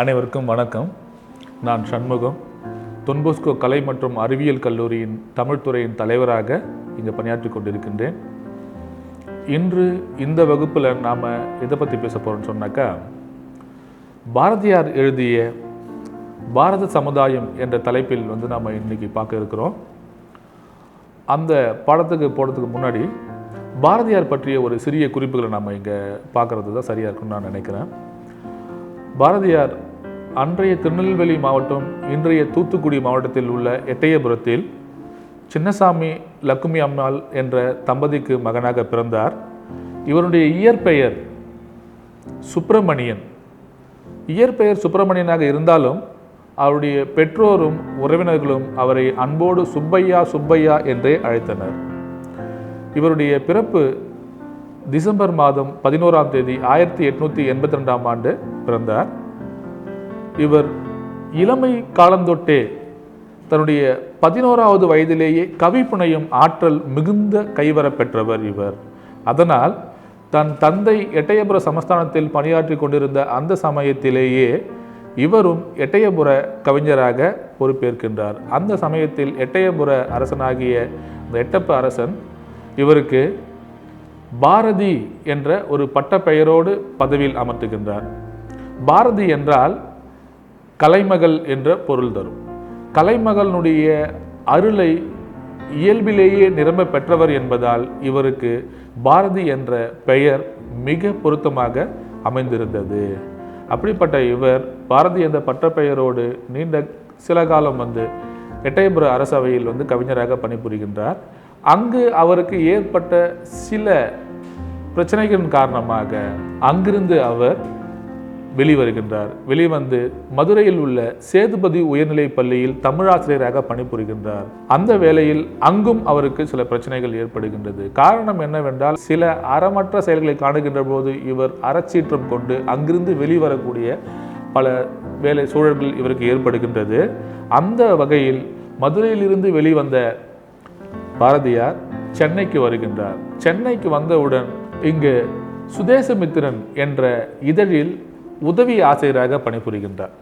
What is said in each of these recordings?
அனைவருக்கும் வணக்கம். நான் சண்முகம். தொன்போஸ்கோ கலை மற்றும் அறிவியல் கல்லூரியின் தமிழ்துறையின் தலைவராக இங்கே பணியாற்றி கொண்டிருக்கின்றேன். இன்று இந்த வகுப்பில் நாம் எதை பற்றி பேச போகிறோம்னு சொன்னாக்கா பாரதியார் எழுதிய பாரத சமுதாயம் என்ற தலைப்பில் வந்து நாம் இன்றைக்கி பார்க்க இருக்கிறோம். அந்த பாடத்துக்கு போகிறதுக்கு முன்னாடி பாரதியார் பற்றிய ஒரு சிறிய குறிப்புகளை நம்ம இங்கே பார்க்குறது தான் சரியாக இருக்கும்னு நான் நினைக்கிறேன். பாரதியார் அன்றைய திருநெல்வேலி மாவட்டம் இன்றைய தூத்துக்குடி மாவட்டத்தில் உள்ள எட்டயபுரத்தில் சின்னசாமி லக்குமி அம்மாள் என்ற தம்பதிக்கு மகனாக பிறந்தார். இவருடைய இயற்பெயர் சுப்பிரமணியன். இயற்பெயர் சுப்பிரமணியனாக இருந்தாலும் அவருடைய பெற்றோரும் உறவினர்களும் அவரை அன்போடு சுப்பையா சுப்பையா என்றே அழைத்தனர். இவருடைய பிறப்பு டிசம்பர் மாதம் பதினோராம் தேதி ஆயிரத்தி எட்நூற்றி எண்பத்தி ரெண்டாம் ஆண்டு பிறந்தார். இவர் இளமை காலந்தொட்டே தன்னுடைய பதினோராவது வயதிலேயே கவி புனையும் ஆற்றல் மிகுந்த கைவர பெற்றவர் இவர். அதனால் தன் தந்தை எட்டயபுர சமஸ்தானத்தில் பணியாற்றி கொண்டிருந்த அந்த சமயத்திலேயே இவரும் எட்டயபுர கவிஞராக பொறுப்பேற்கின்றார். அந்த சமயத்தில் எட்டயபுர அரசனாகிய இந்த எட்டப்ப அரசன் இவருக்கு பாரதி என்ற ஒரு பட்டப்பெயரோடு பதவியில் அமர்த்துகின்றார். பாரதி என்றால் கலைமகள் என்ற பொருள் தரும். கலைமகளினுடைய அருளை இயல்பிலேயே நிரம்ப பெற்றவர் என்பதால் இவருக்கு பாரதி என்ற பெயர் மிக பொருத்தமாக அமைந்திருந்தது. அப்படிப்பட்ட இவர் பாரதி என்ற பட்டப்பெயரோடு நீண்ட சில காலம் வந்து எட்டயபுர அரசவையில் வந்து கவிஞராக பணிபுரிகின்றார். அங்கு அவருக்கு ஏற்பட்ட சில பிரச்சனைகளின் காரணமாக அங்கிருந்து அவர் வெளிவருகின்றார். வெளிவந்து மதுரையில் உள்ள சேதுபதி உயர்நிலைப் பள்ளியில் தமிழாசிரியராக பணிபுரிகின்றார். அந்த வேளையில் அங்கும் அவருக்கு சில பிரச்சனைகள் ஏற்படுகின்றது. காரணம் என்னவென்றால் சில அறமற்ற செயல்களை காணுகின்ற போது இவர் அறச்சீற்றம் கொண்டு அங்கிருந்து வெளிவரக்கூடிய பல வேலை சூழல்கள் இவருக்கு ஏற்படுகின்றது. அந்த வகையில் மதுரையிலிருந்து வெளிவந்த பாரதியார் சென்னைக்கு வருகின்றார். சென்னைக்கு வந்தவுடன் இங்கு சுதேசமித்திரன் என்ற இதழில் உதவி ஆசிரியராக பணிபுரிகின்றார்.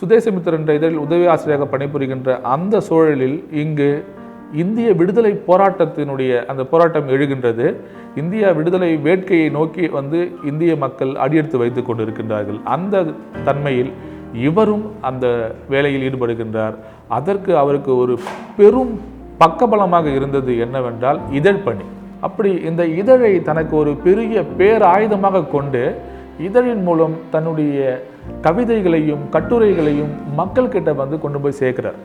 சுதேசமித்திர என்ற இதழில் உதவி ஆசிரியராக பணிபுரிகின்ற அந்த சூழலில் இங்கு இந்திய விடுதலை போராட்டத்தினுடைய அந்த போராட்டம் எழுகின்றது. இந்தியா விடுதலை வேட்கையை நோக்கி வந்து இந்திய மக்கள் அடியெடுத்து வைத்துக் கொண்டிருக்கின்றார்கள். அந்த தன்மையில் இவரும் அந்த வேலையில் ஈடுபடுகின்றார். அதற்கு அவருக்கு ஒரு பெரும் பக்கபலமாக இருந்தது என்னவென்றால் இதழ் பணி அப்படி இந்த இதழை தனக்கு ஒரு பெரிய பேராயுதமாக கொண்டு இதழின் மூலம் தன்னுடைய கவிதைகளையும் கட்டுரைகளையும் மக்கள்கிட்ட வந்து கொண்டு போய் சேர்க்கிறார்.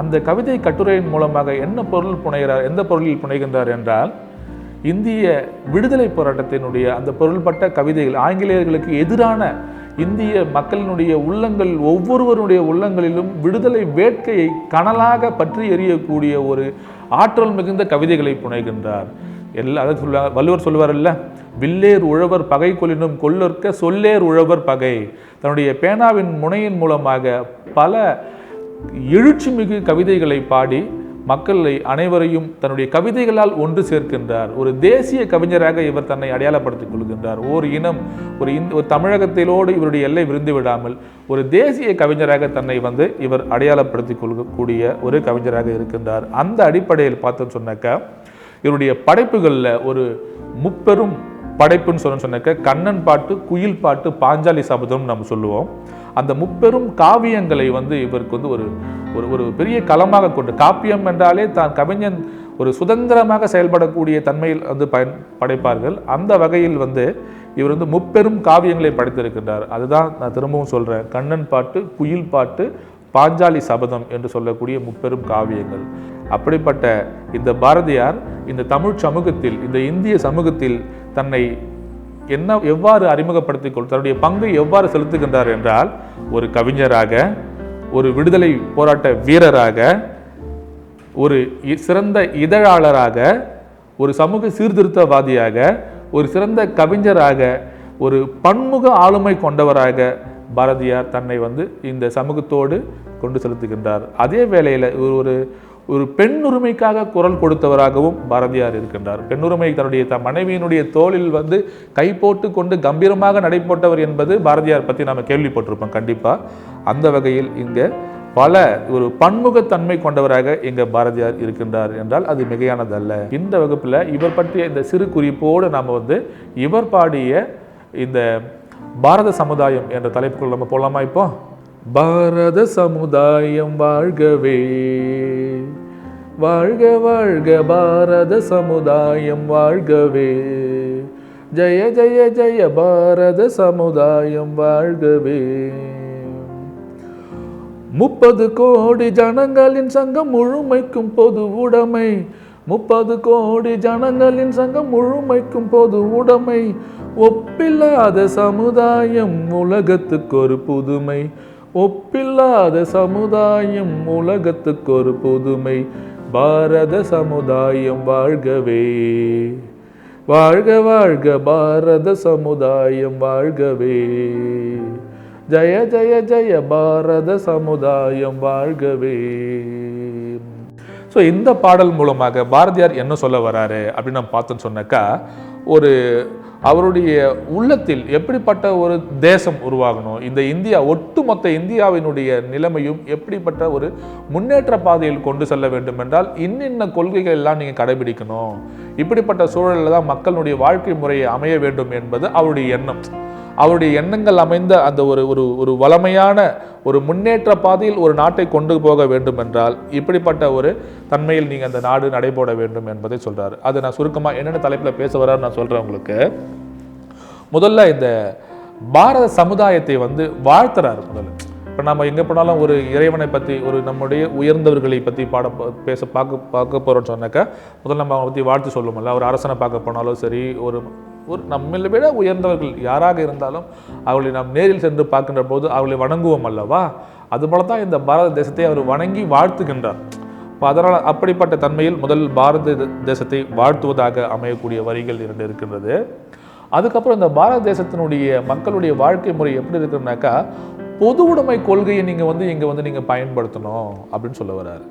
அந்த கவிதை கட்டுரையின் மூலமாக என்ன பொருள் புனைகிறார் எந்த பொருளில் புனைகின்றார் என்றால் இந்திய விடுதலை போராட்டத்தினுடைய அந்த பொருள்பட்ட கவிதைகள் ஆங்கிலேயர்களுக்கு எதிரான இந்திய மக்களினுடைய உள்ளங்கள் ஒவ்வொருவருடைய உள்ளங்களிலும் விடுதலை வேட்கையை கனலாக பற்றி எறியக்கூடிய ஒரு ஆற்றல் மிகுந்த கவிதைகளை புனைகின்றார். எல்லா அதை சொல்லுவார் வள்ளுவர் சொல்லுவார்ல்ல வில்லேர் உழவர் பகை கொலினும் கொல்லற்க சொல்லேர் உழவர் பகை. தன்னுடைய பேனாவின் முனையின் மூலமாக பல எழுச்சி மிகு கவிதைகளை பாடி மக்களை அனைவரையும் தன்னுடைய கவிதைகளால் ஒன்று சேர்க்கின்றார். ஒரு தேசிய கவிஞராக இவர் தன்னை அடையாளப்படுத்திக் கொள்கின்றார். ஓர் இனம் ஒரு இந்த ஒரு தமிழகத்திலோடு இவருடைய எல்லை விருந்து விடாமல் ஒரு தேசிய கவிஞராக தன்னை வந்து இவர் அடையாளப்படுத்திக் கொள்ளக்கூடிய ஒரு கவிஞராக இருக்கின்றார். அந்த அடிப்படையில் பார்த்தோன்னு சொன்னாக்கா இவருடைய படைப்புகளில் ஒரு முப்பெரும் படைப்புன்னு சொன்ன சொன்னாக்க கண்ணன் பாட்டு குயில் பாட்டு பாஞ்சாலி சபதம் நம்ம சொல்லுவோம். அந்த முப்பெரும் காவியங்களை வந்து இவருக்கு வந்து ஒரு ஒரு ஒரு பெரிய களமாக கொண்டு காப்பியம் என்றாலே தான் கவிஞன் ஒரு சுதந்திரமாக செயல்படக்கூடிய தன்மையில் வந்து பயன் படைப்பார்கள். அந்த வகையில் வந்து இவர் வந்து முப்பெரும் காவியங்களை படைத்திருக்கின்றார். அதுதான் நான் திரும்பவும் சொல்கிறேன் கண்ணன் பாட்டு குயில் பாட்டு பாஞ்சாலி சபதம் என்று சொல்லக்கூடிய முப்பெரும் காவியங்கள். அப்படிப்பட்ட இந்த பாரதியார் இந்த தமிழ் சமூகத்தில் இந்த இந்திய சமூகத்தில் தன்னை என்ன எவ்வாறு அறிமுகப்படுத்திக் கொள் தன்னுடைய பங்கை எவ்வாறு செலுத்துகின்றார் என்றால் ஒரு கவிஞராக ஒரு விடுதலை போராட்ட வீரராக ஒரு இ- சிறந்த இதழாளராக ஒரு சமூக சீர்திருத்தவாதியாக ஒரு சிறந்த கவிஞராக ஒரு பன்முக ஆளுமை கொண்டவராக பாரதியார் தன்னை வந்து இந்த சமூகத்தோடு கொண்டு செலுத்துகின்றார். அதே வேளையில் ஒரு ஒரு பெண் உரிமைக்காக குரல் கொடுத்தவராகவும் பாரதியார் இருக்கின்றார். பெண்ணுரிமை தன்னுடைய த மனைவியினுடைய தோளில் வந்து கை போட்டு கொண்டு கம்பீரமாக நடைபோட்டவர் என்பது பாரதியார் பற்றி நாம் கேள்விப்பட்டிருப்போம் கண்டிப்பாக அந்த வகையில் இங்கே பல ஒரு பன்முகத்தன்மை கொண்டவராக எங்கள் பாரதியார் இருக்கின்றார் என்றால் அது மிகையானதல்ல. இந்த வகுப்பில் இவர் பற்றிய இந்த சிறு குறிப்போடு நாம் வந்து இவர் பாடிய இந்த பாரத சமுதாயம் என்ற தலைப்புக்குள் நம்ம போகலாமா இப்போ? பாரத சமுதாயம் வாழ்கவே. வாழ்க வாழ்க பாரத சமுதாயம் வாழ்கவே. ஜெய ஜெய ஜெய பாரத சமுதாயம் வாழ்கவே. முப்பது கோடி ஜனங்களின் சங்கம் முழுமைக்கும் பொது உடைமை. முப்பது கோடி ஜனங்களின் சங்கம் முழுமைக்கும் பொது உடைமை. ஒப்பில்லாத சமுதாயம் உலகத்துக்கு ஒரு புதுமை. ஒப்பில்லாத சமுதாயம் உலகத்துக்கு ஒரு புதுமை. பாரத சமுதாயம் வாழ்கவே. வாழ்க வாழ்க பாரத சமுதாயம் வாழ்கவே. ஜய ஜய ஜய பாரத சமுதாயம் வாழ்கவே. ஸோ இந்த பாடல் மூலமாக பாரதியார் என்ன சொல்ல வராரு அப்படின்னு நம்ம பார்த்தோன்னு சொன்னாக்கா ஒரு அவருடைய உள்ளத்தில் எப்படிப்பட்ட ஒரு தேசம் உருவாகணும்? இந்த இந்தியா ஒட்டுமொத்த இந்தியாவினுடைய நிலைமையும் எப்படிப்பட்ட ஒரு முன்னேற்ற பாதையில் கொண்டு செல்ல வேண்டும் என்றால் இன்னின்ன கொள்கைகள் எல்லாம் நீங்கள் கடைபிடிக்கணும். இப்படிப்பட்ட சூழலில் தான் மக்களுடைய வாழ்க்கை முறையை அமைய வேண்டும் என்பது அவருடைய எண்ணம். அவருடைய எண்ணங்கள் அமைந்த அந்த ஒரு ஒரு ஒரு வளமையான ஒரு முன்னேற்ற பாதையில் ஒரு நாட்டை கொண்டு போக வேண்டும் என்றால் இப்படிப்பட்ட ஒரு தன்மையில் நீங்கள் அந்த நாடு நடைபோட வேண்டும் என்பதை சொல்கிறார் அது நான் சுருக்கமாக என்னென்ன தலைப்பில் பேச வர்றாரு நான் சொல்கிறேன் உங்களுக்கு. முதல்ல இந்த பாரத சமுதாயத்தை வந்து வாழ்த்துறாரு முதல்ல. இப்போ நம்ம எங்கே போனாலும் ஒரு இறைவனை பற்றி ஒரு நம்முடைய உயர்ந்தவர்களை பற்றி பாட பேச பார்க்க பார்க்க போகிறோம்னு சொன்னாக்கா முதல்ல நம்ம அவங்க பற்றி வாழ்த்து சொல்லுவோம்ல. ஒரு அரசனை பார்க்க போனாலும் சரி ஒரு ஒரு நம்மளை விட உயர்ந்தவர்கள் யாராக இருந்தாலும் அவர்களை நாம் நேரில் சென்று பார்க்கின்ற போது அவர்களை வணங்குவோம் அல்லவா? அதுபோல தான் இந்த பாரத தேசத்தை அவர் வணங்கி வாழ்த்துகின்றார். இப்போ அதனால் அப்படிப்பட்ட தன்மையில் முதல் பாரத தேசத்தை வாழ்த்துவதாக அமையக்கூடிய வரிகள் இரண்டு இருக்கின்றது. அதுக்கப்புறம் இந்த பாரத தேசத்தினுடைய மக்களுடைய வாழ்க்கை முறை எப்படி இருக்குன்னாக்கா பொது உடைமை கொள்கையை நீங்கள் வந்து இங்கே வந்து நீங்கள் பயன்படுத்தணும் அப்படின்னு சொல்ல வர்றாரு.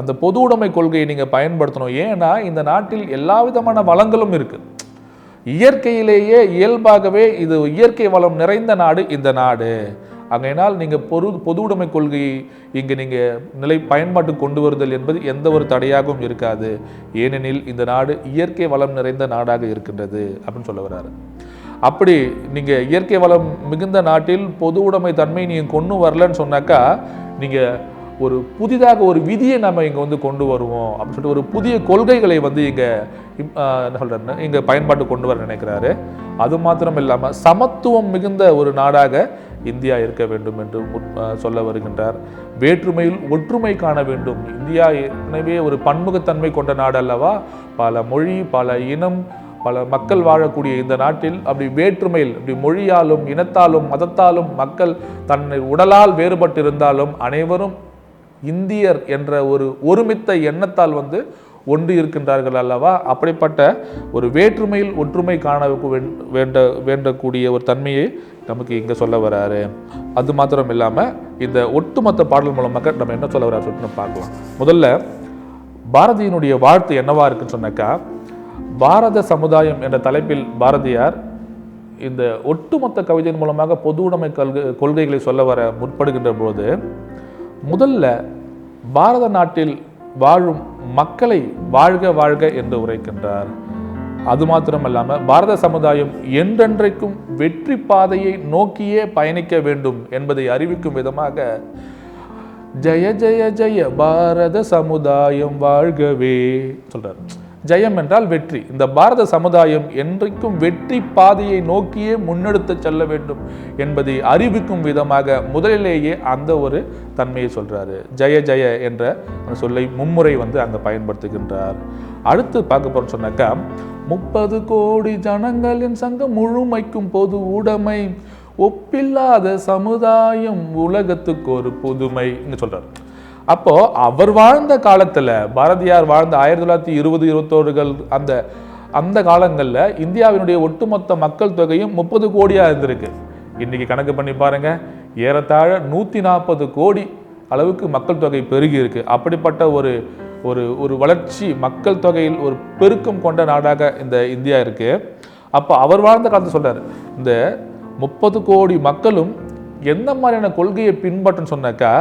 அந்த பொது உடைமை கொள்கையை நீங்கள் பயன்படுத்தணும். ஏன்னா இந்த நாட்டில் எல்லா விதமான வளங்களும் இருக்குது இயற்கையிலேயே இயல்பாகவே இது இயற்கை வளம் நிறைந்த நாடு இந்த நாடு. அங்கையினால் நீங்கள் பொது பொது உடைமை கொள்கையை இங்கே நீங்கள் நிலை பயன்பாட்டு கொண்டு வருதல் என்பது எந்த ஒரு தடையாகவும் இருக்காது. ஏனெனில் இந்த நாடு இயற்கை வளம் நிறைந்த நாடாக இருக்கின்றது அப்படின்னு சொல்ல வர்றாரு. அப்படி நீங்கள் இயற்கை வளம் மிகுந்த நாட்டில் பொது உடைமை தன்மை நீங்கள் கொண்டு வரலன்னு சொன்னாக்கா நீங்கள் ஒரு புதிதாக ஒரு விதியை நம்ம இங்கே வந்து கொண்டு வருவோம் அப்படின்னு சொல்லிட்டு ஒரு புதிய கொள்கைகளை வந்து இங்கே என்ன சொல்கிறேன்னு இங்கே பயன்பாட்டு கொண்டு வர நினைக்கிறாரு. அது மாத்திரம் இல்லாமல் சமத்துவம் மிகுந்த ஒரு நாடாக இந்தியா இருக்க வேண்டும் என்று சொல்ல வருகின்றார். வேற்றுமையில் ஒற்றுமை காண வேண்டும். இந்தியா ஏற்கனவே ஒரு பன்முகத்தன்மை கொண்ட நாடு அல்லவா பல மொழி பல இனம் பல மக்கள் வாழக்கூடிய இந்த நாட்டில் அப்படி வேற்றுமையில் அப்படி மொழியாலும் இனத்தாலும் மதத்தாலும் மக்கள் தன்னை உடலால் வேறுபட்டிருந்தாலும் அனைவரும் இந்தியர் என்ற ஒரு ஒருமித்த எண்ணத்தால் வந்து ஒன்று இருக்கின்றார்கள் அல்லவா? அப்படிப்பட்ட ஒரு வேற்றுமையில் ஒற்றுமை காண வேண்- வேண்ட வேண்டக்கூடிய ஒரு தன்மையை நமக்கு இங்கே சொல்ல வராரு. அது மாத்திரம் இல்லாமல் இந்த ஒட்டுமொத்த பாடல் மூலமாக நம்ம என்ன சொல்ல வராரு சொல்லிட்டு பார்க்கலாம். முதல்ல பாரதியினுடைய வாழ்த்து என்னவா இருக்குன்னு சொன்னாக்கா பாரத சமுதாயம் என்ற தலைப்பில் பாரதியார் இந்த ஒட்டுமொத்த கவிதையின் மூலமாக பொது உடைமை கொள்கை கொள்கைகளை சொல்ல வர முற்படுகின்ற போது முதல்ல பாரத நாட்டில் வாழும் மக்களை வாழ்க வாழ்க என்று உரைக்கின்றார். அது மாத்திரமல்லாமல் பாரத சமுதாயம் என்றென்றைக்கும் வெற்றி பாதையை நோக்கியே பயணிக்க வேண்டும் என்பதை அறிவிக்கும் விதமாக ஜெய ஜெய ஜெய பாரத சமுதாயம் வாழ்கவே சொல்றார். ஜெயம் என்றால் வெற்றி. இந்த பாரத சமுதாயம் என்றைக்கும் வெற்றி பாதையை நோக்கியே முன்னெடுத்து செல்ல வேண்டும் என்பதை அறிவிக்கும் விதமாக முதலிலேயே அந்த ஒரு தன்மையை சொல்றாரு. ஜெய ஜெய என்ற அந்த சொல்லை மும்முறை வந்து அங்கே பயன்படுத்துகின்றார். அடுத்து பார்க்க போகிறோம் சொன்னாக்கா முப்பது கோடி ஜனங்களின் சங்கம் முழுமைக்கும் பொது உடைமை. ஒப்பில்லாத சமுதாயம் உலகத்துக்கு ஒரு புதுமை. சொல்கிறார் அப்போது அப்போ அவர் வாழ்ந்த காலத்துல பாரதியார் வாழ்ந்த ஆயிரத்தி தொள்ளாயிரத்தி இருபது இருபத்தோருகள் அந்த அந்த காலங்களில் இந்தியாவினுடைய ஒட்டுமொத்த மக்கள் தொகையும் முப்பது கோடியாக இருந்திருக்கு. இன்றைக்கி கணக்கு பண்ணி பாருங்க ஏறத்தாழ நூற்றி நாற்பது கோடி அளவுக்கு மக்கள் தொகை பெருகி இருக்கு. அப்படிப்பட்ட ஒரு ஒரு ஒரு வளர்ச்சி மக்கள் தொகையில் ஒரு பெருக்கம் கொண்ட நாடாக இந்த இந்தியா இருக்கு. அப்போ அவர் வாழ்ந்த காலத்தை சொல்றாரு இந்த முப்பது கோடி மக்களும் எந்த மாதிரியான கொள்கையை பின்பற்றன்னு சொன்னாக்கா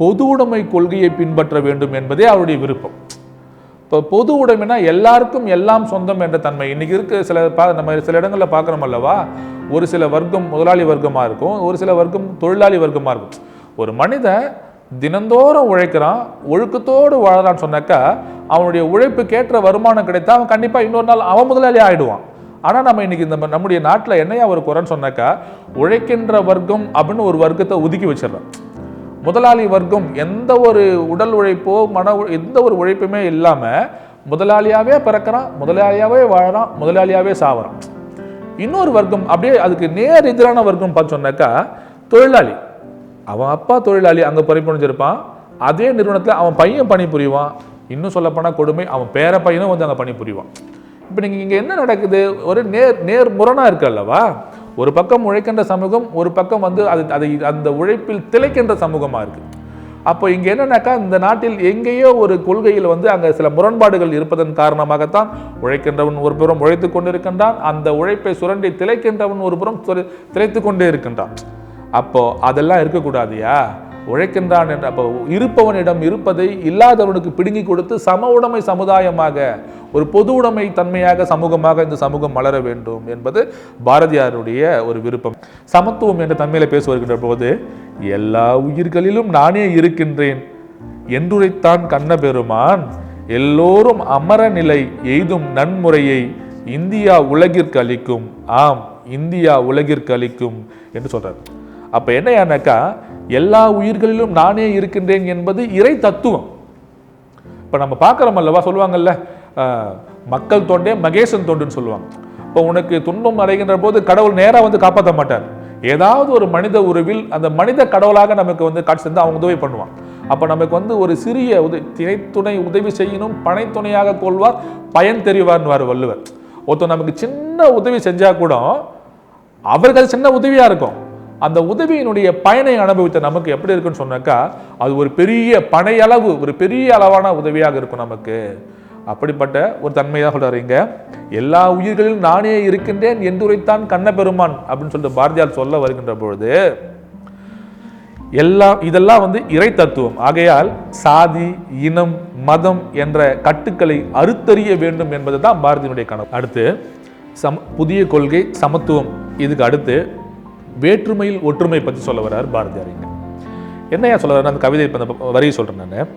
பொது உடைமை கொள்கையை பின்பற்ற வேண்டும் என்பதே அவருடைய விருப்பம். இப்போ பொது உடைமைனா எல்லாருக்கும் எல்லாம் சொந்தம் என்ற தன்மை. இன்னைக்கு இருக்க சில பா நம்ம சில இடங்களில் பார்க்குறோம் அல்லவா? ஒரு சில வர்க்கம் முதலாளி வர்க்கமாக இருக்கும் ஒரு சில வர்க்கம் தொழிலாளி வர்க்கமாக இருக்கும். ஒரு மனிதன் தினந்தோறும் உழைக்கிறான் ஒழுக்கத்தோடு வாழறான்னு சொன்னாக்கா அவனுடைய உழைப்புக்கேற்ற வருமானம் கிடைத்தா அவன் கண்டிப்பாக இன்னொரு நாள் அவன் முதலாளி ஆகிடுவான் ஆனால் நம்ம இன்னைக்கு இந்த நம்முடைய நாட்டில் என்னையா ஒரு குறைன்னு சொன்னாக்கா உழைக்கின்ற வர்க்கம் அப்படின்னு ஒரு வர்க்கத்தை ஒதுக்கி வச்சிடறான். முதலாளி வர்க்கம் எந்த ஒரு உடல் உழைப்போ மன உ- எந்த ஒரு உழைப்புமே இல்லாமல் முதலாளியாகவே பிறக்கிறான் முதலாளியாகவே வாழறான் முதலாளியாகவே சாவறான். இன்னொரு வர்க்கம் அப்படியே அதுக்கு நேர் எதிரான வர்க்கம் பார்த்து சொன்னாக்கா தொழிலாளி. அவன் அப்பா தொழிலாளி அங்கே பறிப்புணிஞ்சிருப்பான் அதே நிறுவனத்தில் அவன் பையன் பணிபுரிவான். இன்னும் சொல்லப்போனால் கொடுமை அவன் பேர பையனும் வந்து அங்கே பணிபுரிவான். இப்போ நீங்கள் இங்கே என்ன நடக்குது? ஒரு நேர் நேர் முரணாக இருக்கு அல்லவா ஒரு பக்கம் உழைக்கின்ற சமூகம் ஒரு பக்கம் வந்து அது அதை அந்த உழைப்பில் திளைக்கின்ற சமூகமாக இருக்குது அப்போ இங்கே என்னன்னாக்கா இந்த நாட்டில் எங்கேயோ ஒரு கொள்கையில் வந்து அங்கே சில முரண்பாடுகள் இருப்பதன் காரணமாகத்தான் உழைக்கின்றவன் ஒரு புறம் உழைத்து கொண்டிருக்கின்றான் அந்த உழைப்பை சுரண்டி திளைக்கின்றவன் ஒரு புறம் திளைத்து கொண்டே இருக்கின்றான். அப்போ அதெல்லாம் இருக்கக்கூடாதுயா? உழைக்கின்றான் என்ற அப்போ இருப்பவனிடம் இருப்பதை இல்லாதவனுக்கு பிடுங்கி கொடுத்து சம உடைமை சமுதாயமாக ஒரு பொது உடைமை தன்மையாக சமூகமாக இந்த சமூகம் மலர வேண்டும் என்பது பாரதியாருடைய ஒரு விருப்பம். சமத்துவம் என்ற தன்மையில் பேசி வருகின்ற போது எல்லா உயிர்களிலும் நானே இருக்கின்றேன் என்றுரைத்தான் கண்ணபெருமான் எல்லோரும் அமர நிலை எய்தும் நன்முறையை இந்தியா உலகிற்கு அளிக்கும். ஆம் இந்தியா உலகிற்கு அளிக்கும் என்று சொல்றார். அப்போ என்னையானாக்கா எல்லா உயிர்களிலும் நானே இருக்கின்றேன் என்பது இறை தத்துவம். இப்போ நம்ம பார்க்குறோம் அல்லவா சொல்லுவாங்கல்ல மக்கள் தொண்டே மகேசன் தொண்டுன்னு சொல்லுவாங்க. இப்போ உனக்கு துன்பம் அடைகின்ற போது கடவுள் நேராக வந்து காப்பாற்ற மாட்டார். ஏதாவது ஒரு மனித உறவில் அந்த மனித கடவுளாக நமக்கு வந்து காட்சி தந்து அவங்க உதவி பண்ணுவான் அப்போ நமக்கு வந்து ஒரு சிறிய உதவி திணைத்துணை உதவி செய்யணும் பனைத்துணையாக கொள்வார் பயன் தெரிவார்னுவார் வள்ளுவர். ஒருத்தர் நமக்கு சின்ன உதவி செஞ்சால் கூட அவர்கள் சின்ன உதவியாக இருக்கும். அந்த உதவியினுடைய பயனை அனுபவித்த நமக்கு எப்படி இருக்குன்னு சொன்னாக்கா அது ஒரு பெரிய பனையளவு ஒரு பெரிய அளவான உதவியாக இருக்கும் நமக்கு. அப்படிப்பட்ட ஒரு தன்மையாக சொல்கிறீங்க எல்லா உயிர்களிலும் நானே இருக்கின்றேன் என்றுரைத்தான் கண்ணபெருமான் அப்படின்னு சொல்லிட்டு பாரதியார் சொல்ல வருகின்ற பொழுது எல்லாம் இதெல்லாம் வந்து இறை தத்துவம். ஆகையால் சாதி இனம் மதம் என்ற கட்டுக்களை அறுத்தறிய வேண்டும் என்பது தான் பாரதியினுடைய கனவு. அடுத்து சம புதிய கொள்கை சமத்துவம். இதுக்கு அடுத்து வேற்றுமையில் ஒற்றுமை பற்றி சொல்ல வர்றார் பாரதியார் இங்கே என்னையா சொல்ல வர்றாரு? அந்த கவிதை இப்போ அந்த வரியை நான்.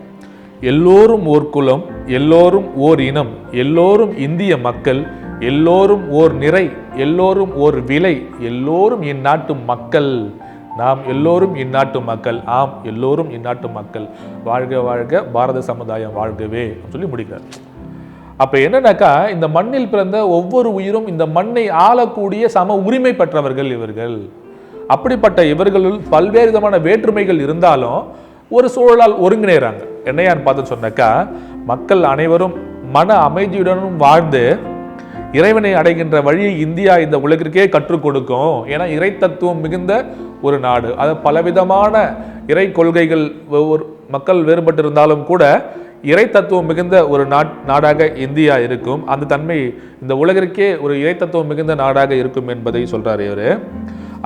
எல்லோரும் ஓர் குலம் எல்லோரும் ஓர் இனம் எல்லோரும் இந்திய மக்கள் எல்லோரும் ஓர் நிறை எல்லோரும் ஓர் விலை எல்லோரும் இந்நாட்டு மக்கள். நாம் எல்லோரும் இந்நாட்டு மக்கள் ஆம் எல்லோரும் இந்நாட்டு மக்கள். வாழ்க வாழ்க பாரத சமுதாயம் வாழ்கவே அப்படின்னு சொல்லி முடிக்கிறார். அப்போ என்னன்னாக்கா இந்த மண்ணில் பிறந்த ஒவ்வொரு உயிரும் இந்த மண்ணை ஆளக்கூடிய சம உரிமை பெற்றவர்கள் இவர்கள். அப்படிப்பட்ட இவர்களுள் பல்வேறு விதமான வேற்றுமைகள் இருந்தாலும் ஒரு சூழலால் ஒருங்கிணைறாங்க என்னையான்னு பார்த்து சொன்னாக்கா மக்கள் அனைவரும் மன அமைதியுடனும் வாழ்ந்து இறைவனை அடைகின்ற வழியை இந்தியா இந்த உலகிற்கே கற்றுக் கொடுக்கும் ஏன்னா இறை தத்துவம் மிகுந்த ஒரு நாடு. அது பலவிதமான இறை கொள்கைகள் ஒவ்வொரு மக்கள் வேறுபட்டிருந்தாலும் கூட இறை தத்துவம் மிகுந்த ஒரு நாட் நாடாக இந்தியா இருக்கும். அந்த தன்மை இந்த உலகிற்கே ஒரு இறை தத்துவம் மிகுந்த நாடாக இருக்கும் என்பதை சொல்கிறார் இவர்.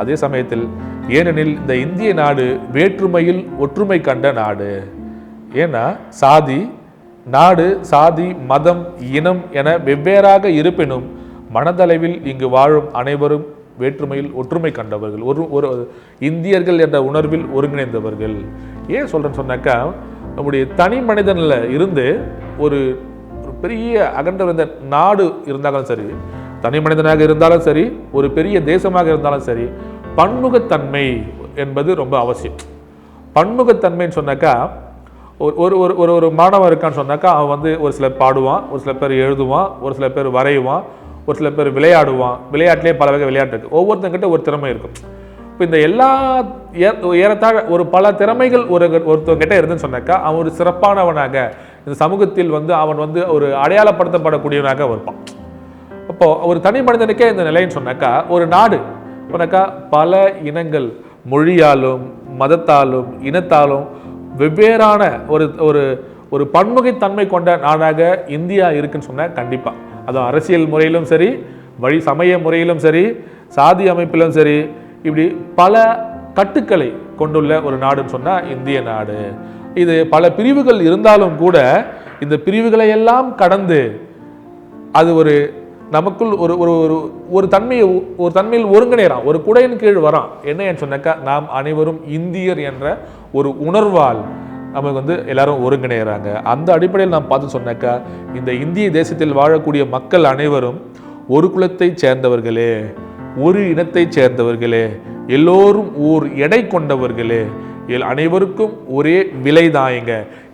அதே சமயத்தில் ஏனெனில் இந்த இந்திய நாடு வேற்றுமையில் ஒற்றுமை கண்ட நாடு. ஏன்னா சாதி நாடு சாதி மதம் இனம் என வெவ்வேறாக இருப்பினும் மனதளவில் இங்கு வாழும் அனைவரும் வேற்றுமையில் ஒற்றுமை கண்டவர்கள். ஒரு ஒரு இந்தியர்கள் என்ற உணர்வில் ஒருங்கிணைந்தவர்கள். ஏன் சொல்கிறேன்னு சொன்னாக்கா நம்முடைய தனி மனிதனில் இருந்து ஒரு பெரிய அகன்ற நாடு இருந்தாலும் சரி தனி மனிதனாக இருந்தாலும் சரி ஒரு பெரிய தேசமாக இருந்தாலும் சரி பன்முகத்தன்மை என்பது ரொம்ப அவசியம். பன்முகத்தன்மைன்னு சொன்னாக்கா ஒரு ஒரு ஒரு ஒரு ஒரு மாணவன் இருக்கான்னு சொன்னாக்கா அவன் வந்து ஒரு சில பாடுவான் ஒரு சில பேர் எழுதுவான் ஒரு சில பேர் வரைவான் ஒரு சில பேர் விளையாடுவான். விளையாட்டிலே பல வகை விளையாட்டு இருக்குது ஒவ்வொருத்தங்கிட்ட ஒரு திறமை இருக்கும். இப்போ இந்த எல்லா ஏறத்தாழ ஒரு பல திறமைகள் ஒரு ஒருத்தவங்கிட்ட இருந்துன்னு சொன்னாக்கா அவன் ஒரு சிறப்பானவனாக இந்த சமூகத்தில் வந்து அவன் வந்து ஒரு அடையாளப்படுத்தப்படக்கூடியவனாக இருப்பான். அப்போது ஒரு தனி மனிதனுக்கே இந்த நிலைன்னு சொன்னாக்கா ஒரு நாடு. சொன்னாக்கா பல இனங்கள் மொழியாலும் மதத்தாலும் இனத்தாலும் வெவ்வேறான ஒரு ஒரு ஒரு பன்முகைத்தன்மை கொண்ட நாடாக இந்தியா இருக்குன்னு சொன்னால் கண்டிப்பாக அது அரசியல் முறையிலும் சரி வழி சமய முறையிலும் சரி சாதி அமைப்பிலும் சரி இப்படி பல கட்டுக்களை கொண்டுள்ள ஒரு நாடுன்னு சொன்னால் இந்திய நாடு. இது பல பிரிவுகள் இருந்தாலும் கூட இந்த பிரிவுகளை எல்லாம் கடந்து அது ஒரு நமக்குள் ஒரு ஒரு ஒரு ஒரு தன்மையை ஒரு தன்மையில் ஒருங்கிணைறான் ஒரு குடையின் கீழ் வரான் என்ன சொன்னாக்கா நாம் அனைவரும் இந்தியர் என்ற ஒரு உணர்வால் நமக்கு வந்து எல்லாரும் ஒருங்கிணைகிறாங்க அந்த அடிப்படையில் நாம் பார்த்து சொன்னாக்கா இந்த இந்திய தேசத்தில் வாழக்கூடிய மக்கள் அனைவரும் ஒரு குலத்தை சேர்ந்தவர்களே ஒரு இனத்தைச் சேர்ந்தவர்களே எல்லோரும் ஓர் எடை கொண்டவர்களே எல் அனைவருக்கும் ஒரே விலைதாயங்க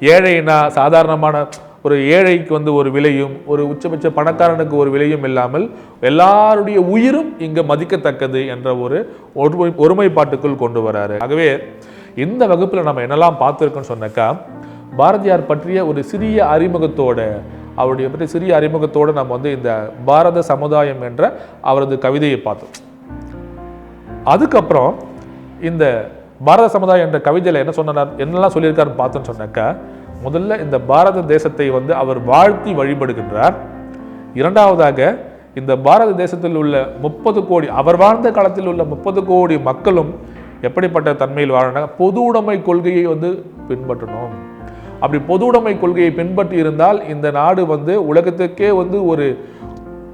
ஏழைனா சாதாரணமான ஒரு ஏழைக்கு வந்து ஒரு விலையும் ஒரு உச்சபட்ச பணக்காரனுக்கு ஒரு விலையும் இல்லாமல் எல்லாருடைய உயிரும் இங்கே மதிக்கத்தக்கது என்ற ஒரு ஒருமை ஒருமைப்பாட்டுக்குள் கொண்டு வராரு. ஆகவே இந்த வகுப்பில் நம்ம என்னெல்லாம் பார்த்துருக்கோம்னு சொன்னாக்கா பாரதியார் பற்றிய ஒரு சிறிய அறிமுகத்தோட அவருடைய பற்றி சிறிய அறிமுகத்தோடு நம்ம வந்து இந்த பாரத சமுதாயம் என்ற அவரது கவிதையை பார்த்தோம். அதுக்கப்புறம் இந்த பாரத சமுதாயம் என்ற கவிதையில் என்ன சொன்னார் என்னெல்லாம் சொல்லியிருக்காருன்னு பார்த்தோன்னு சொன்னாக்கா முதல்ல இந்த பாரத தேசத்தை வந்து அவர் வாழ்த்தி வழிபடுகின்றார். இரண்டாவதாக இந்த பாரத தேசத்தில் உள்ள முப்பது கோடி அவர் வாழ்ந்த காலத்தில் உள்ள முப்பது கோடி மக்களும் எப்படிப்பட்ட தன்மையில் வாழணும் பொது உடைமை கொள்கையை வந்து பின்பற்றணும். அப்படி பொது உடைமை கொள்கையை பின்பற்றி இருந்தால் இந்த நாடு வந்து உலகத்துக்கே வந்து ஒரு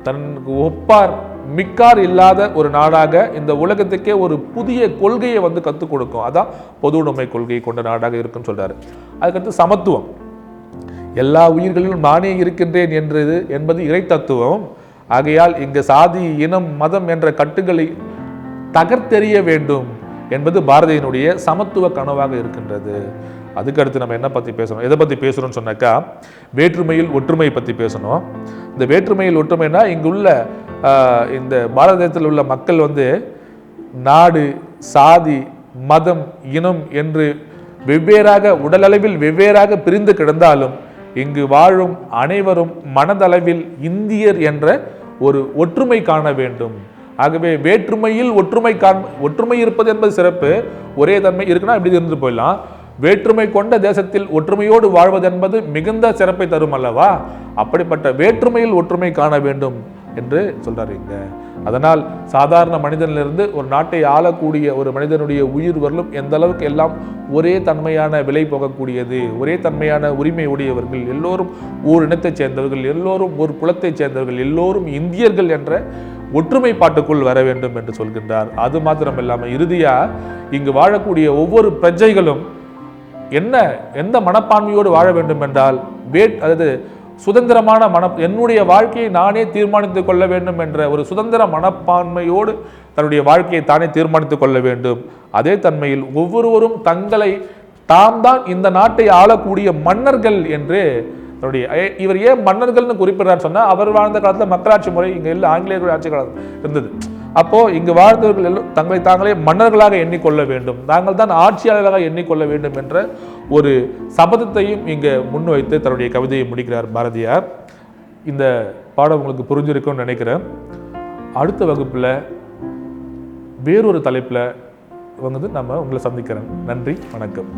தனக்கு ஒப்பார் மிக்கார் இல்லாத ஒரு நாடாக இந்த உலகத்துக்கே ஒரு புதிய கொள்கையை வந்து கற்றுக் கொடுக்கும். அதான் பொது உடைமை கொள்கையை கொண்ட நாடாக இருக்குன்னு சொல்றாரு. அதுக்கடுத்து சமத்துவம். எல்லா உயிர்களிலும் நானே இருக்கின்றேன் என்றது என்பது இறை தத்துவம். ஆகையால் இங்கு சாதி இனம் மதம் என்ற கட்டுகளை தகர்த்தெறிய வேண்டும் என்பது பாரதியினுடைய சமத்துவ கனவாக இருக்கின்றது. அதுக்கடுத்து நம்ம என்ன பற்றி பேசணும்? எதை பற்றி பேசுகிறோம்னு சொன்னாக்கா வேற்றுமையில் ஒற்றுமை பற்றி பேசணும். இந்த வேற்றுமையில் ஒற்றுமைனா இங்குள்ள இந்த பாரத தேசத்தில் உள்ள மக்கள் வந்து நாடு சாதி மதம் இனம் என்று வெவ்வேறாக உடலளவில் வெவ்வேறாக பிரிந்து கிடந்தாலும் இங்கு வாழும் அனைவரும் மனதளவில் இந்தியர் என்ற ஒரு ஒற்றுமை காண வேண்டும். ஆகவே வேற்றுமையில் ஒற்றுமை காண் ஒற்றுமை இருப்பது என்பது சிறப்பு. ஒரே தன்மை இருக்குன்னா இப்படி இருந்து போயிடலாம். வேற்றுமை கொண்ட தேசத்தில் ஒற்றுமையோடு வாழ்வது என்பது மிகுந்த சிறப்பை தரும் அல்லவா? அப்படிப்பட்ட வேற்றுமையில் ஒற்றுமை காண வேண்டும். என்று சொல்கிறார் இங்கே. அதனால் சாதாரண மனிதனிலிருந்து ஒரு நாட்டை ஆளக்கூடிய ஒரு மனிதனுடைய உயிர் வரலும் எந்த அளவுக்கு எல்லாம் ஒரே தன்மையான விலை போகக்கூடியது ஒரே தன்மையான உரிமை உடையவர்கள் எல்லோரும் ஓர் இனத்தைச் சேர்ந்தவர்கள் எல்லோரும் ஒரு குலத்தைச் சேர்ந்தவர்கள் எல்லோரும் இந்தியர்கள் என்ற ஒற்றுமைப்பாட்டுக்குள் வர வேண்டும் என்று சொல்கின்றார். அது மாத்திரம் இல்லாமல் இறுதியாக இங்கு வாழக்கூடிய ஒவ்வொரு பிரஜைகளும் என்ன எந்த மனப்பான்மையோடு வாழ வேண்டும் என்றால் வேட் அதாவது சுதந்திரமான மன என்னுடைய வாழ்க்கையை நானே தீர்மானித்துக் கொள்ள வேண்டும் என்ற ஒரு சுதந்திர மனப்பான்மையோடு தன்னுடைய வாழ்க்கையை தானே தீர்மானித்துக் கொள்ள வேண்டும். அதே தன்மையில் ஒவ்வொருவரும் தங்களை தாம் தான் இந்த நாட்டை ஆளக்கூடிய மன்னர்கள் என்று தன்னுடைய இவர் ஏன் மன்னர்கள்னு குறிப்பிடுறார் சொன்னால் அவர் வாழ்ந்த காலத்தில் மக்களாட்சி முறை இங்கே இல்லை ஆங்கிலேயர்களுடைய ஆட்சி காலம் இருந்தது. அப்போ இங்கு வாழ்ந்தவர்கள் எல்லாம் தங்களை தாங்களே மன்னர்களாக எண்ணிக்கொள்ள வேண்டும். தாங்கள் தான் ஆட்சியாளர்களாக எண்ணிக்கொள்ள வேண்டும் என்ற ஒரு சபதத்தையும் இங்கே முன்வைத்து தன்னுடைய கவிதையை முடிக்கிறார் பாரதியார். இந்த பாடம் உங்களுக்கு புரிஞ்சிருக்கும்னு நினைக்கிறேன். அடுத்த வகுப்பில் வேறொரு தலைப்பில் வந்து நம்ம உங்களை சந்திக்கிறேன். நன்றி வணக்கம்.